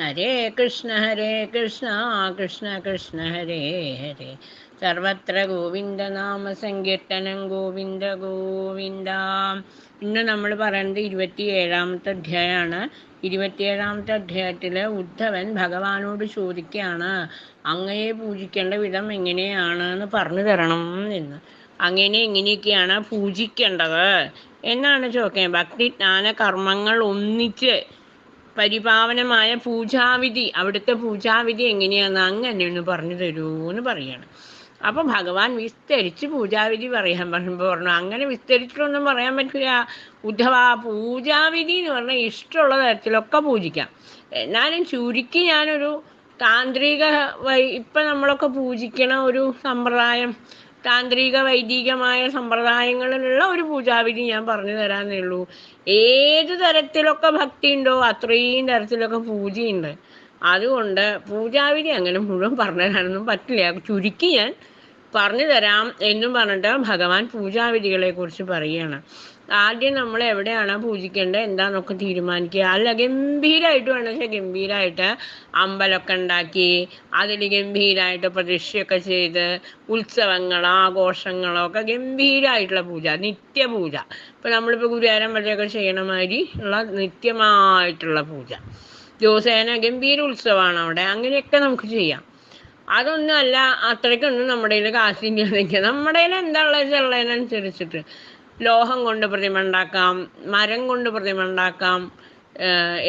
ഹരേ കൃഷ്ണ ഹരേ കൃഷ്ണ കൃഷ്ണ കൃഷ്ണ ഹരേ ഹരേ. സർവത്ര ഗോവിന്ദനാമ സങ്കീർത്തനം ഗോവിന്ദ ഗോവിന്ദ. ഇന്ന് നമ്മൾ പറയുന്നത് ഇരുപത്തിയേഴാമത്തെ അധ്യായമാണ്. ഇരുപത്തിയേഴാമത്തെ അധ്യായത്തിൽ ഉദ്ധവൻ ഭഗവാനോട് ചോദിക്കുകയാണ് അങ്ങയെ പൂജിക്കേണ്ട വിധം എങ്ങനെയാണ് എന്ന് പറഞ്ഞു തരണം എന്ന്. അങ്ങനെ എങ്ങനെയൊക്കെയാണ് പൂജിക്കേണ്ടത്? എന്നാണ് ചോദിക്കുന്നത്. ഭക്തി ജ്ഞാന കർമ്മങ്ങൾ ഒന്നിച്ച് പരിപാവനമായ പൂജാവിധി അവിടുത്തെ പൂജാവിധി എങ്ങനെയാന്ന് അങ്ങനെ ഒന്ന് പറഞ്ഞു തരൂ എന്ന് പറയാണ്. അപ്പൊ ഭഗവാൻ വിസ്തരിച്ച് പൂജാവിധി പറയാൻ പറഞ്ഞു അങ്ങനെ വിസ്തരിച്ചിട്ടൊന്നും പറയാൻ പറ്റില്ല ഉദ്ധവ പൂജാവിധി എന്ന് പറഞ്ഞാൽ ഇഷ്ടമുള്ള തരത്തിലൊക്കെ പൂജിക്കാം. എന്നാലും ചുരുക്കി ഞാനൊരു താന്ത്രിക വൈ ഇപ്പം നമ്മളൊക്കെ പൂജിക്കണ ഒരു സമ്പ്രദായം താന്ത്രിക വൈദികമായ സമ്പ്രദായങ്ങളിലുള്ള ഒരു പൂജാവിധി ഞാൻ പറഞ്ഞു തരാന്നേ ഉള്ളൂ. ഏത് തരത്തിലൊക്കെ ഭക്തി ഉണ്ടോ അത്രയും തരത്തിലൊക്കെ പൂജയുണ്ട്. അതുകൊണ്ട് പൂജാവിധി അങ്ങനെ മുഴുവൻ പറഞ്ഞു തരാനൊന്നും പറ്റില്ല. ചുരുക്കി ഞാൻ പറഞ്ഞു തരാം എന്നും പറഞ്ഞിട്ട് ഭഗവാൻ പൂജാവിധികളെ കുറിച്ച് പറയുകയാണ്. ആദ്യം നമ്മൾ എവിടെയാണ് പൂജിക്കേണ്ടത്? എന്താന്നൊക്കെ തീരുമാനിക്കുക. അല്ല ഗംഭീരമായിട്ട് വേണം. വെച്ചാൽ ഗംഭീരമായിട്ട് അമ്പലമൊക്കെ ഉണ്ടാക്കി അതിൽ ഗംഭീരമായിട്ട് പ്രതിഷ്ഠയൊക്കെ ചെയ്ത് ഉത്സവങ്ങളോ ആഘോഷങ്ങളോ ഒക്കെ ഗംഭീരമായിട്ടുള്ള പൂജ നിത്യപൂജ. ഇപ്പം നമ്മളിപ്പോൾ ഗുരുവാരം വരെയൊക്കെ ചെയ്യണ മാതിരി ഉള്ള നിത്യമായിട്ടുള്ള പൂജ. ദിവസേന ഗംഭീര ഉത്സവമാണ് അവിടെ. അങ്ങനെയൊക്കെ നമുക്ക് ചെയ്യാം. അതൊന്നും അല്ല അത്രയ്ക്കൊന്നും നമ്മുടെ കയ്യിൽ കാശിന്റെ നമ്മുടെ കയ്യിൽ എന്താ ഉള്ളത് ഉള്ളതിനനുസരിച്ചിട്ട്. ലോഹം കൊണ്ട് പ്രതിമ ഉണ്ടാക്കാം മരം കൊണ്ട് പ്രതിമ ഉണ്ടാക്കാം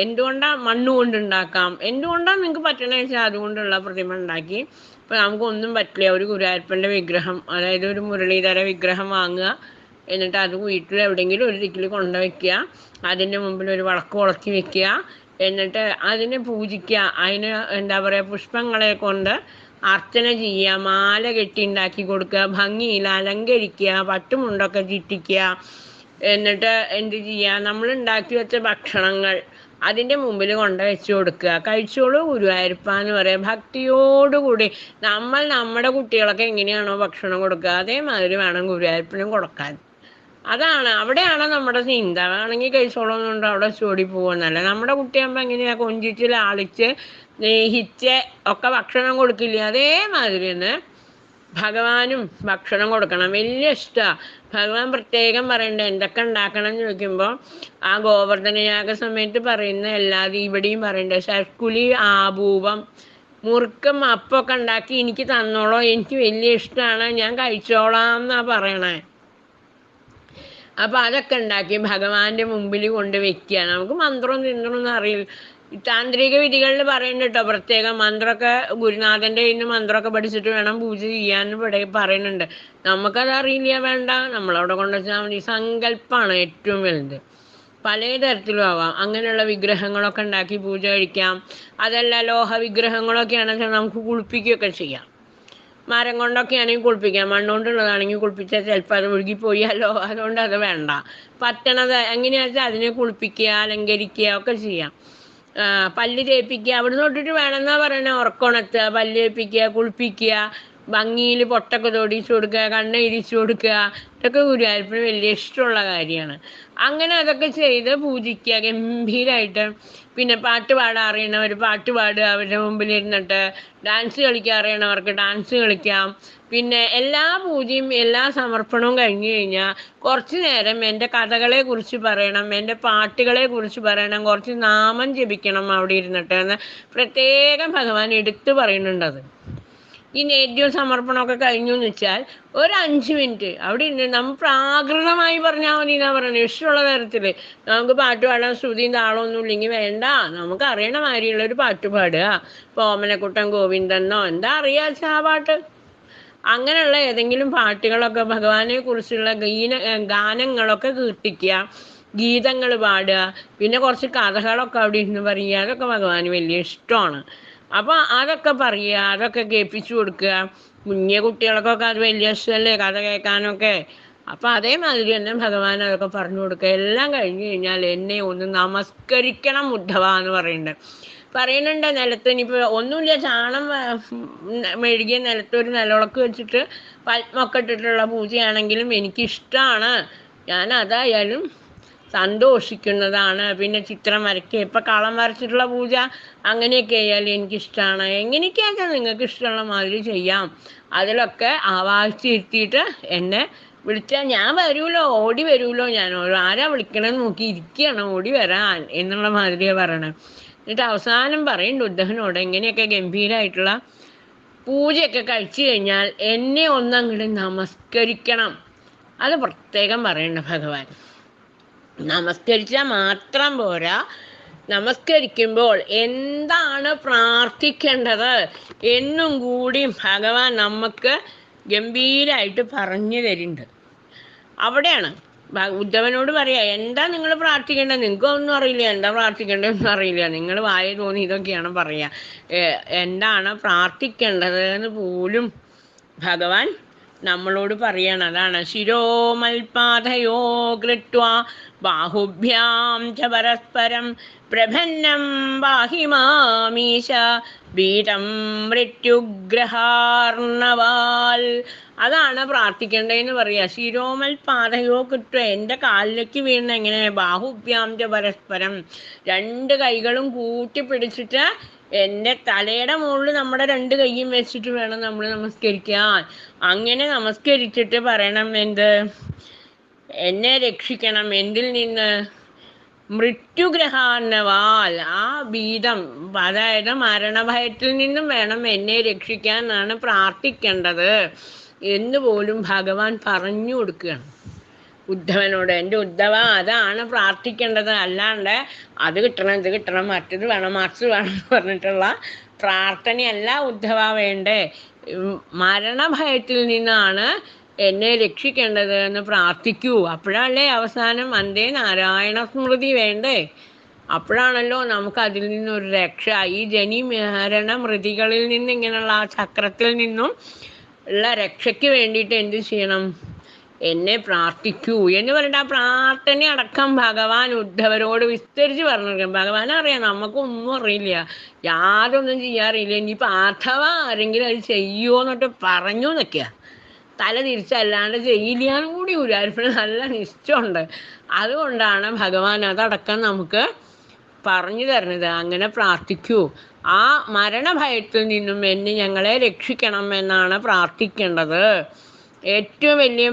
എന്തുകൊണ്ടാ മണ്ണ് കൊണ്ട് ഉണ്ടാക്കാം എന്തുകൊണ്ടാ നിങ്ങൾക്ക് പറ്റണ വെച്ചാൽ അതുകൊണ്ടുള്ള പ്രതിമ ഉണ്ടാക്കി ഇപ്പൊ നമുക്ക് ഒന്നും പറ്റില്ല. ഒരു ഗുരുവായൂരപ്പന്റെ വിഗ്രഹം അതായത് ഒരു മുരളീധര വിഗ്രഹം വാങ്ങുക. എന്നിട്ട് അത് വീട്ടിൽ എവിടെയെങ്കിലും ഒരു ദിക്കിൽ കൊണ്ടുവയ്ക്കുക അതിന്റെ മുമ്പിൽ ഒരു വിളക്ക് ഉളക്കി വെക്കുക. എന്നിട്ട് അതിനെ പൂജിക്കുക. അതിന് എന്താ പറയുക പുഷ്പങ്ങളെ കൊണ്ട് അർച്ചന ചെയ്യുക മാല കെട്ടി ഉണ്ടാക്കി കൊടുക്കുക ഭംഗിയിൽ അലങ്കരിക്കുക പട്ടുമുണ്ടൊക്കെ ചുറ്റിക്കുക. എന്നിട്ട് എന്ത് ചെയ്യുക? നമ്മൾ ഉണ്ടാക്കി വെച്ച ഭക്ഷണങ്ങൾ അതിന്റെ മുമ്പിൽ കൊണ്ട് വെച്ച് കൊടുക്കുക. കഴിച്ചോളൂ ഗുരുവായൂരപ്പ എന്ന് പറയാം. ഭക്തിയോടുകൂടി നമ്മൾ നമ്മുടെ കുട്ടികളൊക്കെ എങ്ങനെയാണോ ഭക്ഷണം കൊടുക്കുക അതേമാതിരി വേണം ഗുരുവായൂരപ്പനും കൊടുക്കാൻ. അതാണ്. അവിടെയാണ് നമ്മുടെ ചിന്ത. വേണമെങ്കിൽ കഴിച്ചോളൂ എന്നുണ്ട് അവിടെ ചോടി പോകുന്നല്ല നമ്മുടെ കുട്ടിയാകുമ്പോൾ എങ്ങനെയാ? കൊഞ്ചിച്ച് ലാളിച്ച് സ്നേഹിച്ച് ഒക്കെ ഭക്ഷണം കൊടുക്കില്ല? അതേമാതിരി തന്നെ ഭഗവാനും ഭക്ഷണം കൊടുക്കണം. വലിയ ഇഷ്ടമാണ് ഭഗവാൻ പ്രത്യേകം പറയണ്ട എന്തൊക്കെ ഉണ്ടാക്കണം? എന്ന് ചോദിക്കുമ്പോൾ ആ ഗോവർദ്ധനയാഗ സമയത്ത് പറയുന്ന എല്ലാതും ഇവിടെയും പറയണ്ട. ശർക്കുലി ആഭൂപം മുറുക്കം അപ്പൊക്കെ ഉണ്ടാക്കി എനിക്ക് തന്നോളോ. എനിക്ക് വലിയ ഇഷ്ടമാണ് ഞാൻ കഴിച്ചോളാം എന്നാ പറയണേ. അപ്പോൾ അതൊക്കെ ഉണ്ടാക്കി ഭഗവാന്റെ മുമ്പിൽ കൊണ്ട് വെക്കുക നമുക്ക് മന്ത്രവും തിന്ത്രൊന്നും അറിയില്ല. താന്ത്രിക വിധികളിൽ പറയുന്നുണ്ട് കേട്ടോ പ്രത്യേകം മന്ത്രമൊക്കെ ഗുരുനാഥന്റെ നിന്ന് മന്ത്രമൊക്കെ പഠിച്ചിട്ട് വേണം പൂജ ചെയ്യാൻ ഇവിടെ പറയുന്നുണ്ട് നമുക്കത് അറിയില്ല വേണ്ട. നമ്മളവിടെ കൊണ്ടുവച്ചാൽ മതി. സങ്കല്പമാണ് ഏറ്റവും വലുത്. പല തരത്തിലും ആവാം. അങ്ങനെയുള്ള വിഗ്രഹങ്ങളൊക്കെ ഉണ്ടാക്കി പൂജ കഴിക്കാം. അതല്ല ലോഹ വിഗ്രഹങ്ങളൊക്കെ ആണെങ്കിൽ നമുക്ക് കുളിപ്പിക്കുകയൊക്കെ ചെയ്യാം. മരം കൊണ്ടൊക്കെ ആണെങ്കിൽ കുളിപ്പിക്കാം. മണ്ണുകൊണ്ടുള്ളതാണെങ്കിൽ കുളിപ്പിച്ചാൽ ചിലപ്പോൾ അത് ഒഴുകിപ്പോയാലോ അതുകൊണ്ട് അത് വേണ്ട. പറ്റണത് എങ്ങനെയാണെന്ന് വെച്ചാൽ അതിനെ കുളിപ്പിക്കുക അലങ്കരിക്കുക ഒക്കെ ചെയ്യാം. പല്ല് തേപ്പിക്കുക. അവിടെ തൊട്ടിട്ട് വേണമെന്നാ പറയണേ. ഉറക്കണത്തുക പല്ല് തേപ്പിക്കുക കുളിപ്പിക്കുക. ഭംഗിയിൽ പൊട്ടൊക്കെ തൊടിച്ചു കൊടുക്കുക കണ്ണ് ഇരിച്ചു കൊടുക്കുക ഇതൊക്കെ ഗുരുവായൂരപ്പന് വലിയ ഇഷ്ടമുള്ള കാര്യമാണ്. അങ്ങനെ അതൊക്കെ ചെയ്ത് പൂജിക്കുക ഗംഭീരമായിട്ട് പിന്നെ പാട്ട് പാടാൻ അറിയണവർ പാട്ട് പാടുക അവരുടെ മുമ്പിൽ ഇരുന്നിട്ട് ഡാൻസ് കളിക്കാൻ അറിയണവർക്ക് ഡാൻസ് കളിക്കാം. പിന്നെ എല്ലാ പൂജയും എല്ലാ സമർപ്പണവും കഴിഞ്ഞു കഴിഞ്ഞാൽ കുറച്ച് നേരം എന്റെ കഥകളെ കുറിച്ച് പറയണം എന്റെ പാട്ടുകളെ കുറിച്ച് പറയണം കുറച്ച് നാമം ജപിക്കണം അവിടെ ഇരുന്നിട്ട് എന്ന് പ്രത്യേകം ഭഗവാൻ എടുത്തു പറയുന്നുണ്ട് അത് ഈ നേദ്യവും സമർപ്പണമൊക്കെ കഴിഞ്ഞു എന്ന് വെച്ചാൽ ഒരു അഞ്ച് മിനിറ്റ്. അവിടെ ഇരുന്ന് നമ്മൾ പ്രാകൃതമായി പറഞ്ഞാൽ മതി എന്നാ പറയുന്നത്. ഇഷ്ടമുള്ള തരത്തിൽ നമുക്ക് പാട്ട് പാടാൻ ശ്രുതിയും താളമൊന്നും ഇല്ലെങ്കിൽ വേണ്ട. നമുക്ക് അറിയണ മാതിരിയുള്ള ഒരു പാട്ട് പാടുക. ഇപ്പോൾ ഓമനക്കുട്ടൻ ഗോവിന്ദനോ എന്താ അറിയാച്ച ആ പാട്ട്? അങ്ങനെയുള്ള ഏതെങ്കിലും പാട്ടുകളൊക്കെ ഭഗവാനെ കുറിച്ചുള്ള ഗീന ഗാനങ്ങളൊക്കെ കീർത്തിക്കുക. ഗീതങ്ങൾ പാടുക. പിന്നെ കുറച്ച് കഥകളൊക്കെ അവിടെ ഇരുന്ന് പറയുക. അതൊക്കെ ഭഗവാന് വലിയ ഇഷ്ടമാണ്. അപ്പോൾ അതൊക്കെ പറയുക അതൊക്കെ കേൾപ്പിച്ചു കൊടുക്കുക. കുഞ്ഞു കുട്ടികൾക്കൊക്കെ അത് വലിയ ഇഷ്ടമല്ലേ? കഥ കേൾക്കാനൊക്കെ. അപ്പം അതേമാതിരി തന്നെ ഭഗവാൻ അതൊക്കെ പറഞ്ഞു കൊടുക്കുക. എല്ലാം കഴിഞ്ഞു കഴിഞ്ഞാൽ എന്നെ ഒന്ന് നമസ്കരിക്കണം ഉദ്ധവ എന്ന് പറയുന്നുണ്ട്. പറയുന്നുണ്ട് നിലത്ത് ഇനിയിപ്പോൾ ഒന്നുമില്ല ചാണം മെഴുകിയ നിലത്ത് ഒരു നിലവിളക്ക് വെച്ചിട്ട് പത്മൊക്കെ ഇട്ടിട്ടുള്ള പൂജയാണെങ്കിലും എനിക്കിഷ്ടമാണ് ഞാൻ അതായാലും സന്തോഷിക്കുന്നതാണ്. പിന്നെ ചിത്രം വരയ്ക്കുക. ഇപ്പം കളം വരച്ചിട്ടുള്ള പൂജ അങ്ങനെയൊക്കെ ആയാലും എനിക്കിഷ്ടമാണ് എങ്ങനെയൊക്കെയാണ് നിങ്ങൾക്ക് ഇഷ്ടമുള്ള മാതിരി ചെയ്യാം. അതിലൊക്കെ ആവാഹിച്ചിരുത്തിയിട്ട് എന്നെ വിളിച്ചാൽ ഞാൻ വരുമല്ലോ ഓടി വരുമല്ലോ ഞാൻ ആരാ വിളിക്കണമെന്ന് നോക്കി ഇരിക്കുകയാണ് ഓടി വരാൻ എന്നുള്ള മാതിരിയാണ് പറയണത് എന്നിട്ട് അവസാനം പറയുന്നുണ്ട് ഉദ്ധവനോട് എങ്ങനെയൊക്കെ ഗംഭീരമായിട്ടുള്ള പൂജയൊക്കെ കഴിച്ചു കഴിഞ്ഞാൽ എന്നെ ഒന്നങ്ങോട്ട് നമസ്കരിക്കണം. അത് പ്രത്യേകം പറയണ്ട ഭഗവാൻ. നമസ്കരിച്ചാൽ മാത്രം പോരാ. നമസ്കരിക്കുമ്പോൾ എന്താണ് പ്രാർത്ഥിക്കേണ്ടത്? എന്നും കൂടി ഭഗവാൻ നമുക്ക് ഗംഭീരമായിട്ട് പറഞ്ഞു തരുന്നുണ്ട് അവിടെയാണ്. ഉദ്ധവനോട് പറയാ എന്താ നിങ്ങൾ പ്രാർത്ഥിക്കേണ്ടത്? നിങ്ങൾക്കൊന്നും അറിയില്ല. എന്താ പ്രാർത്ഥിക്കേണ്ടതെന്നും അറിയില്ല. നിങ്ങൾ വായ തോന്നി ഇതൊക്കെയാണ് പറയുക എന്താണ് പ്രാർത്ഥിക്കേണ്ടത് എന്ന് പോലും ഭഗവാൻ നമ്മളോട് പറയണം അതാണ് ശിരോമൽപാതയോ കൃത്വ ബാഹുഭ്യാം ച പരസ്പരം പ്രഭന്നം ബാഹി മാമീശ ബീതം മൃത്യുഗ്രഹാർണവാൽ. അതാണ് പ്രാർത്ഥിക്കേണ്ടതെന്ന് പറയാ ശിരോമൽ പാതയോ കിട്ടുക എന്റെ കാലിലേക്ക് വീണ എങ്ങനെ? ബാഹുഭ്യാം ച പരസ്പരം രണ്ട് കൈകളും കൂട്ടി പിടിച്ചിട്ട് എന്റെ തലയുടെ മുകളിൽ നമ്മുടെ രണ്ട് കൈയും വെച്ചിട്ട് വേണം നമ്മൾ നമസ്കരിക്കാൻ. അങ്ങനെ നമസ്കരിച്ചിട്ട് പറയണം എന്ത്? എന്നെ രക്ഷിക്കണം. എന്തിൽ നിന്ന്? മൃത്യുഗ്രഹാന്നവാൽ. ആ ഭീതം അതായത് മരണഭയത്തിൽ നിന്നും വേണം എന്നെ രക്ഷിക്കാൻ എന്നാണ് പ്രാർത്ഥിക്കേണ്ടത്. എന്ന് പോലും ഭഗവാൻ പറഞ്ഞു കൊടുക്കുകയാണ്. ഉദ്ധവനോട്. എന്റെ ഉദ്ധവ അതാണ് പ്രാർത്ഥിക്കേണ്ടത്. അല്ലാണ്ട് അത് കിട്ടണം ഇത് കിട്ടണം മറ്റത് വേണം മറിച്ച് വേണം എന്ന് പറഞ്ഞിട്ടുള്ള പ്രാർത്ഥനയല്ല ഉദ്ധവ വേണ്ടേ. മരണഭയത്തിൽ നിന്നാണ് എന്നെ രക്ഷിക്കേണ്ടത് എന്ന് പ്രാർത്ഥിക്കൂ. അപ്പോഴല്ലേ അവസാനം അന്തേ നാരായണ സ്മൃതി വേണ്ടേ. അപ്പോഴാണല്ലോ നമുക്ക് അതിൽ നിന്നൊരു രക്ഷ. ഈ ജനി മരണ മൃതികളിൽ നിന്ന് ഇങ്ങനെയുള്ള ആ ചക്രത്തിൽ നിന്നും ഉള്ള രക്ഷയ്ക്ക് വേണ്ടിയിട്ട് എന്ത് ചെയ്യണം? എന്നെ പ്രാർത്ഥിക്കൂ എന്ന് പറഞ്ഞിട്ട് ആ പ്രാർത്ഥന അടക്കം ഭഗവാൻ ഉദ്ധവരോട് വിസ്തരിച്ച് പറഞ്ഞിരിക്കും ഭഗവാൻ അറിയാം നമുക്കൊന്നും അറിയില്ല. യാതൊന്നും ചെയ്യാറില്ല. ഇനിയിപ്പോൾ അഥവാ ആരെങ്കിലും അത് ചെയ്യുമോ എന്നിട്ട് പറഞ്ഞു എന്നൊക്കെയാ തല തിരിച്ചല്ലാണ്ട് ചെയ്യില്ല എന്നും കൂടി ഗുരുവായൂരപ്പന് നല്ല നിശ്ചയമുണ്ട്. അതുകൊണ്ടാണ് ഭഗവാൻ അതടക്കം നമുക്ക് പറഞ്ഞു തരുന്നത്. അങ്ങനെ പ്രാർത്ഥിക്കൂ. ആ മരണഭയത്തിൽ നിന്നും എന്നെ ഞങ്ങളെ രക്ഷിക്കണം എന്നാണ് പ്രാർത്ഥിക്കേണ്ടത്. ഏറ്റവും വലിയ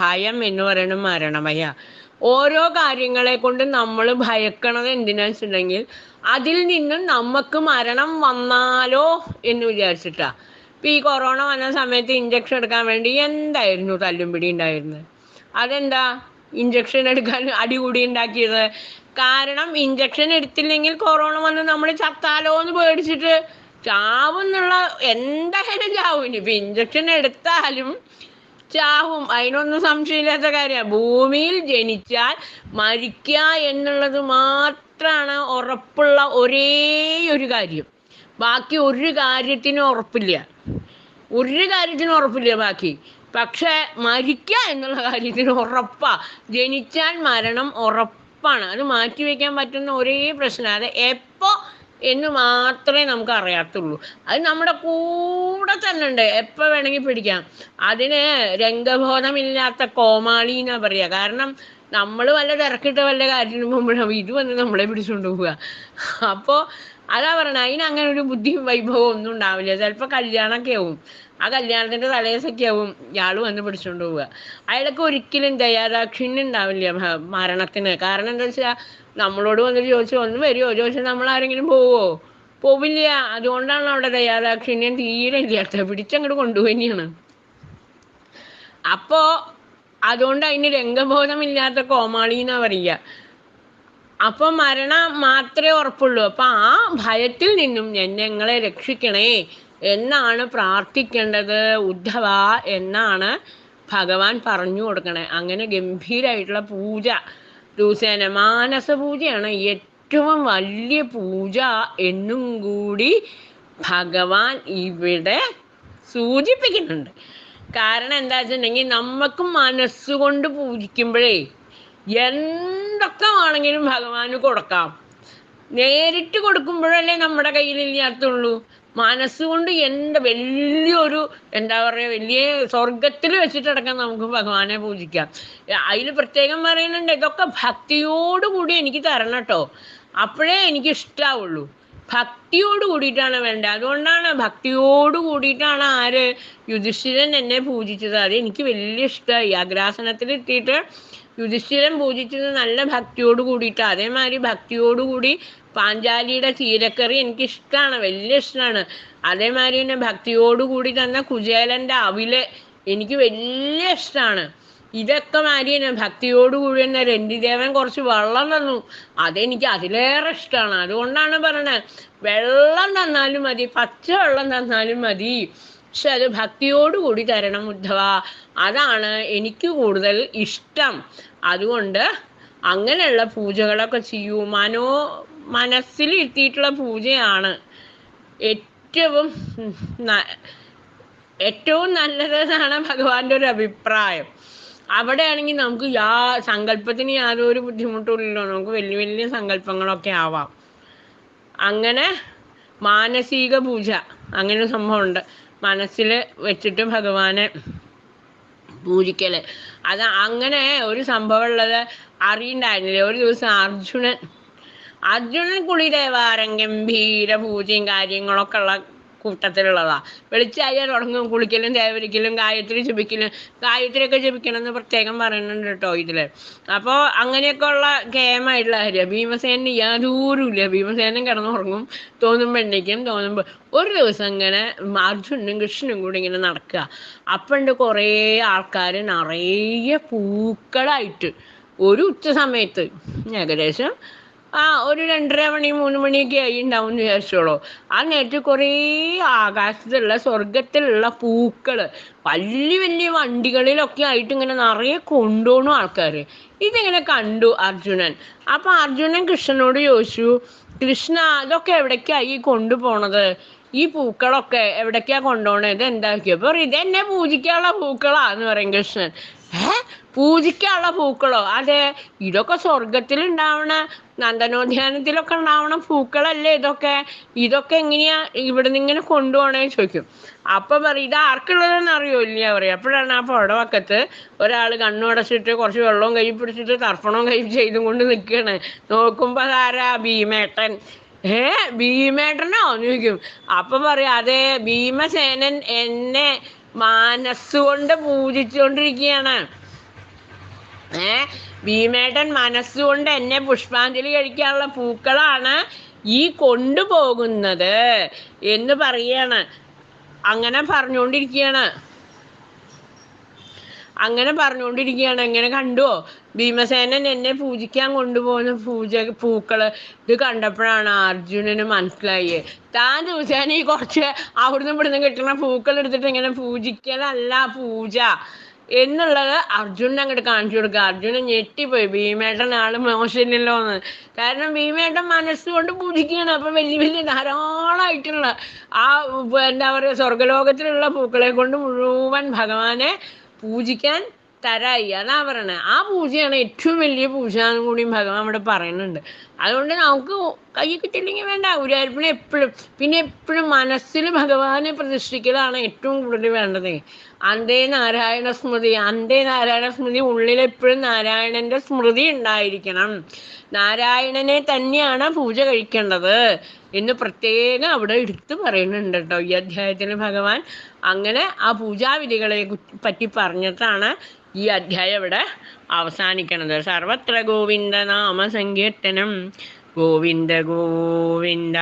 ഭയം എന്ന് പറയുന്നത് മരണഭയ ഓരോ കാര്യങ്ങളെ കൊണ്ട് നമ്മൾ ഭയക്കണത് എന്തിനാന്ന് വെച്ചിട്ടുണ്ടെങ്കിൽ അതിൽ നിന്നും നമുക്ക് മരണം വന്നാലോ എന്ന് വിചാരിച്ചിട്ടാ. ഇപ്പൊ ഈ കൊറോണ വന്ന സമയത്ത് ഇഞ്ചക്ഷൻ എടുക്കാൻ വേണ്ടി എന്തായിരുന്നു തല്ലും പിടി ഉണ്ടായിരുന്നത്? അതെന്താ? ഇഞ്ചക്ഷൻ എടുക്കാൻ അടികൂടി ഉണ്ടാക്കിയത്? കാരണം ഇഞ്ചക്ഷൻ എടുത്തില്ലെങ്കിൽ കൊറോണ വന്ന് നമ്മൾ ചത്താലോ എന്ന് പേടിച്ചിട്ട് ചാവുന്നുള്ള എന്തായാലും ചാവും ഇനി ഇപ്പൊ ഇഞ്ചക്ഷൻ എടുത്താലും ചാവും. അതിനൊന്നും സംശയമില്ലാത്ത കാര്യമാണ്. ഭൂമിയിൽ ജനിച്ചാൽ മരിക്കുക എന്നുള്ളത് മാത്രമാണ് ഉറപ്പുള്ള ഒരേ ഒരു കാര്യം. ബാക്കി ഒരു കാര്യത്തിനും ഉറപ്പില്ല. ഒരു കാര്യത്തിനും ഉറപ്പില്ല ബാക്കി. പക്ഷെ മരിക്കുക എന്നുള്ള കാര്യത്തിന് ഉറപ്പാ. ജനിച്ചാൽ മരണം ഉറപ്പാണ്. അത് മാറ്റി വെക്കാൻ പറ്റുന്ന ഒരേ പ്രശ്നം. അത് എപ്പോ എന്ന് മാത്രമേ നമുക്ക് അറിയാത്തുള്ളൂ. അത് നമ്മുടെ കൂടെ തന്നെ ഉണ്ട്. എപ്പോൾ വേണമെങ്കിൽ പിടിക്കാം. അതിന് രംഗബോധമില്ലാത്ത കോമാളി എന്നാ പറയുക കാരണം നമ്മൾ വല്ല തിരക്കിട്ട വല്ല കാര്യത്തിന് പോകുമ്പോഴാണ് ഇത് വന്ന് നമ്മളെ പിടിച്ചുകൊണ്ട് പോവുക. അപ്പോൾ അതാ പറയണത് അതിന് അങ്ങനെ ഒരു ബുദ്ധിയും വൈഭവവും ഒന്നും ഉണ്ടാവില്ല. ചിലപ്പോൾ കല്യാണമൊക്കെ ആവും. ആ കല്യാണത്തിന്റെ തലേസൊക്കെ ആവും ഇയാൾ വന്ന് പിടിച്ചുകൊണ്ട് പോവുക. അയാൾക്ക് ഒരിക്കലും ദയാദാക്ഷിണ്യം ഉണ്ടാവില്ല മരണത്തിന്. കാരണം എന്താ വെച്ചാൽ നമ്മളോട് വന്നിട്ട് ചോദിച്ചു ഒന്ന് വരുമോ ചോദിച്ചാൽ നമ്മൾ ആരെങ്കിലും പോവോ? പോവില്ല. അതുകൊണ്ടാണ് അവിടെ ദയാദാക്ഷിണ്യം തീരെ ഇല്ലാത്ത. പിടിച്ചങ്ങോട്ട് കൊണ്ടുപോയിയാണ് അപ്പോ അതുകൊണ്ട് അതിന് രംഗബോധമില്ലാത്ത കോമാളി എന്നാ പറയുക. അപ്പൊ മരണം മാത്രമേ ഉറപ്പുള്ളൂ. അപ്പൊ ആ ഭയത്തിൽ നിന്നും ഞങ്ങളെ രക്ഷിക്കണേ. എന്നാണ് പ്രാർത്ഥിക്കേണ്ടത്? ഉദ്ധവ എന്നാണ് ഭഗവാൻ പറഞ്ഞു കൊടുക്കണേ. അങ്ങനെ ഗംഭീരമായിട്ടുള്ള പൂജ. ദിവസേന മാനസ പൂജയാണ് ഏറ്റവും വലിയ പൂജ എന്നും കൂടി ഭഗവാൻ ഇവിടെ സൂചിപ്പിക്കുന്നുണ്ട്. കാരണം എന്താ വെച്ചിട്ടുണ്ടെങ്കിൽ നമുക്ക് മനസ്സുകൊണ്ട് പൂജിക്കുമ്പോഴേ എന്തൊക്കെ വേണമെങ്കിലും ഭഗവാന് കൊടുക്കാം. നേരിട്ട് കൊടുക്കുമ്പോഴല്ലേ നമ്മുടെ കയ്യിൽ ഇല്ലാത്തുള്ളൂ. മനസ്സുകൊണ്ട് എന്താ വലിയൊരു എന്താ പറയുക വലിയ സ്വർഗത്തിൽ വെച്ചിട്ടടക്കം നമുക്ക് ഭഗവാനെ പൂജിക്കാം. അതിൽ പ്രത്യേകം പറയുന്നുണ്ട് ഇതൊക്കെ ഭക്തിയോടുകൂടി എനിക്ക് തരണം കേട്ടോ. അപ്പോഴേ എനിക്ക് ഇഷ്ടാവുള്ളൂ ഭക്തിയോട് കൂടിയിട്ടാണ് വേണ്ടത്. അതുകൊണ്ടാണ് ഭക്തിയോട് കൂടിയിട്ടാണ് ആര് യുധിഷ്ഠിരൻ എന്നെ പൂജിച്ചത്. അത് എനിക്ക് വലിയ ഇഷ്ടമായി അഗ്രാസനത്തിൽ എത്തിയിട്ട് യുധിഷ്ഠിരൻ പൂജിച്ചത് നല്ല ഭക്തിയോട് കൂടിയിട്ട്. അതേമാതിരി ഭക്തിയോട് കൂടി പാഞ്ചാലിയുടെ ചീരക്കറി എനിക്ക് ഇഷ്ടമാണ് വലിയ ഇഷ്ടമാണ് അതേമാതിരി തന്നെ ഭക്തിയോട് കൂടി തന്ന കുചേലന്റെ അവിൽ എനിക്ക് വലിയ ഇഷ്ടമാണ് ഇതൊക്കെ മാതിരി തന്നെ ഭക്തിയോട് കൂടി തന്നെ രണ്ടിദേവൻ കുറച്ച് വെള്ളം തന്നു. അതെനിക്ക് അതിലേറെ ഇഷ്ടമാണ് അതുകൊണ്ടാണ് പറയണത് വെള്ളം തന്നാലും മതി പച്ച വെള്ളം തന്നാലും മതി. പക്ഷെ അത് ഭക്തിയോട് കൂടി തരണം ഉദ്ധവ. അതാണ് എനിക്ക് കൂടുതൽ ഇഷ്ടം. അതുകൊണ്ട് അങ്ങനെയുള്ള പൂജകളൊക്കെ ചെയ്യൂ. മനോ മനസ്സിൽ ഇരുത്തിയിട്ടുള്ള പൂജയാണ് ഏറ്റവും ഏറ്റവും നല്ലതെന്നാണ് ഭഗവാന്റെ ഒരു അഭിപ്രായം. അവിടെയാണെങ്കിൽ നമുക്ക് യാ സങ്കല്പത്തിന് യാതൊരു ബുദ്ധിമുട്ടുമില്ലല്ലോ. നമുക്ക് വലിയ വലിയ സങ്കല്പങ്ങളൊക്കെ ആവാം. അങ്ങനെ മാനസിക പൂജ അങ്ങനെ ഒരു സംഭവമുണ്ട്. മനസ്സിൽ വെച്ചിട്ട് ഭഗവാനെ പൂജിക്കൽ. അത് അങ്ങനെ ഒരു സംഭവം ഉള്ളത് അറിയണ്ടായിരുന്നില്ല. ഒരു ദിവസം അർജുനൻ അർജുനൻ കുളിദേവാരം ഗംഭീര പൂജയും കാര്യങ്ങളൊക്കെ ഉള്ള കൂട്ടത്തിലുള്ളതാ. വെളിച്ചായ തുടങ്ങും കുളിക്കലും ദേവരിക്കലും ഗായത്രി ജപിക്കലും ഗായത്രി ഒക്കെ ജപിക്കണം എന്ന് പ്രത്യേകം പറയുന്നുണ്ട് കേട്ടോ ഇതിൽ. അപ്പോ അങ്ങനെയൊക്കെ ഉള്ള ഗേമായിട്ടുള്ള കാര്യം. ഭീമസേന യാതൊരുമില്ല ഭീമസേനൻ കിടന്നുറങ്ങും തോന്നുമ്പോൾ എണ്ണിക്കും തോന്നുമ്പോൾ ഒരു ദിവസം ഇങ്ങനെ അർജുനും കൃഷ്ണനും കൂടി ഇങ്ങനെ നടക്കുക. അപ്പണ്ട് കുറേ ആൾക്കാർ നിറയെ പൂക്കളായിട്ട്. ഒരു ഉച്ച സമയത്ത് ഏകദേശം ആ ഒരു രണ്ടര മണി മൂന്ന് മണിയൊക്കെ ആയി ഉണ്ടാവും എന്ന് വിചാരിച്ചോളൂ. ആ നേരത്ത് കുറേ ആകാശത്തുള്ള സ്വർഗത്തിലുള്ള പൂക്കൾ വലിയ വലിയ വണ്ടികളിലൊക്കെ ആയിട്ട് ഇങ്ങനെ നിറയെ കൊണ്ടുപോകണു ആൾക്കാർ ഇതിങ്ങനെ കണ്ടു അർജുനൻ. അപ്പൊ അർജുനൻ കൃഷ്ണനോട് ചോദിച്ചു കൃഷ്ണ അതൊക്കെ എവിടേക്കായി കൊണ്ടുപോണത്? ഈ പൂക്കളൊക്കെ എവിടേക്കാ കൊണ്ടുപോകണത് ഇത് എന്താക്കിയപ്പോ ഇതെന്നെ പൂജിക്കാനുള്ള പൂക്കളാ എന്ന് പറയും കൃഷ്ണൻ. ഏ? പൂജിക്കാനുള്ള പൂക്കളോ? അതെ ഇതൊക്കെ സ്വർഗത്തിൽ ഉണ്ടാവണ നന്ദനോദ്യാനത്തിലൊക്കെ ഉണ്ടാവണ പൂക്കളല്ലേ ഇതൊക്കെ? ഇതൊക്കെ എങ്ങനെയാ ഇവിടുന്ന് ഇങ്ങനെ കൊണ്ടുപോകണേ ചോദിക്കും. അപ്പൊ പറയും ഇത് ആർക്കുള്ളതെന്ന് അറിയോ? ഇല്ല പറയും. അപ്പോഴാണ് ആ പുഴവക്കത്ത് ഒരാൾ കണ്ണുടച്ചിട്ട് കുറച്ച് വെള്ളവും കൈ പിടിച്ചിട്ട് തർപ്പണവും കൈ ചെയ്തും കൊണ്ട് നിൽക്കുകയാണ് നോക്കുമ്പോ അതാരാ? ഭീമേട്ടൻ. ഏ ഭീമേട്ടനോ? ചോദിക്കും. അപ്പൊ പറയാം അതെ ഭീമസേനൻ എന്നെ മനസ്സുകൊണ്ട് പൂജിച്ചുകൊണ്ടിരിക്കുകയാണ് ഏ ഭീമേട്ടൻ മനസ്സുകൊണ്ട് എന്നെ പുഷ്പാഞ്ജലി കഴിക്കാനുള്ള പൂക്കളാണ് ഈ കൊണ്ടുപോകുന്നത് എന്ന് പറയാണ്. അങ്ങനെ പറഞ്ഞുകൊണ്ടിരിക്കുകയാണ്. അങ്ങനെ പറഞ്ഞുകൊണ്ടിരിക്കുകയാണ്. എങ്ങനെ കണ്ടുവോ ഭീമസേനൻ എന്നെ പൂജിക്കാൻ കൊണ്ടുപോകുന്ന പൂജ പൂക്കൾ ഇത് കണ്ടപ്പോഴാണ് അർജുനന് മനസ്സിലായി. താൻ ദിവസേന ഈ കുറച്ച് അവിടുന്ന് ഇവിടുന്ന് കിട്ടുന്ന പൂക്കൾ എടുത്തിട്ട് ഇങ്ങനെ പൂജിക്കലല്ല പൂജ. എന്നുള്ളത് അർജുനൻ അങ്ങോട്ട് കാണിച്ചു കൊടുക്കുക. അർജുനൻ ഞെട്ടിപ്പോയി. ഭീമേട്ടൻ ആൾ മോശമില്ലല്ലോ എന്ന്. കാരണം ഭീമേട്ടൻ മനസ്സുകൊണ്ട് പൂജിക്കുകയാണ്. അപ്പൊ വലിയ വലിയ ധാരാളമായിട്ടുള്ള ആ എന്താ പറയുക സ്വർഗലോകത്തിലുള്ള പൂക്കളെ കൊണ്ട് മുഴുവൻ ഭഗവാനെ പൂജിക്കാൻ തരായി. അതാ പറയണത് ആ പൂജയാണ് ഏറ്റവും വലിയ പൂജ എന്നും കൂടിയും ഭഗവാൻ ഇവിടെ പറയുന്നുണ്ട്. അതുകൊണ്ട് നമുക്ക് കൈ കിട്ടിയില്ലെങ്കിൽ വേണ്ട. ഗുരുവായൂരപ്പനെ എപ്പോഴും പിന്നെ എപ്പോഴും മനസ്സിൽ ഭഗവാനെ പ്രതിഷ്ഠിക്കലാണ് ഏറ്റവും കൂടുതൽ വേണ്ടത്. അന്തേ നാരായണ സ്മൃതി അന്തേ നാരായണ സ്മൃതി ഉള്ളിൽ എപ്പോഴും നാരായണന്റെ സ്മൃതി ഉണ്ടായിരിക്കണം. നാരായണനെ തന്നെയാണ് പൂജ കഴിക്കേണ്ടത് എന്ന് പ്രത്യേകം അവിടെ എടുത്തു പറയുന്നുണ്ട് കേട്ടോ. ഈ അധ്യായത്തിൽ ഭഗവാൻ അങ്ങനെ ആ പൂജാവിധികളെ പറ്റി പറഞ്ഞിട്ടാണ് ഈ അധ്യായം ഇവിടെ അവസാനിക്കണത്. സർവത്ര ഗോവിന്ദ നാമ സങ്കീർത്തനം ഗോവിന്ദ ഗോവിന്ദ.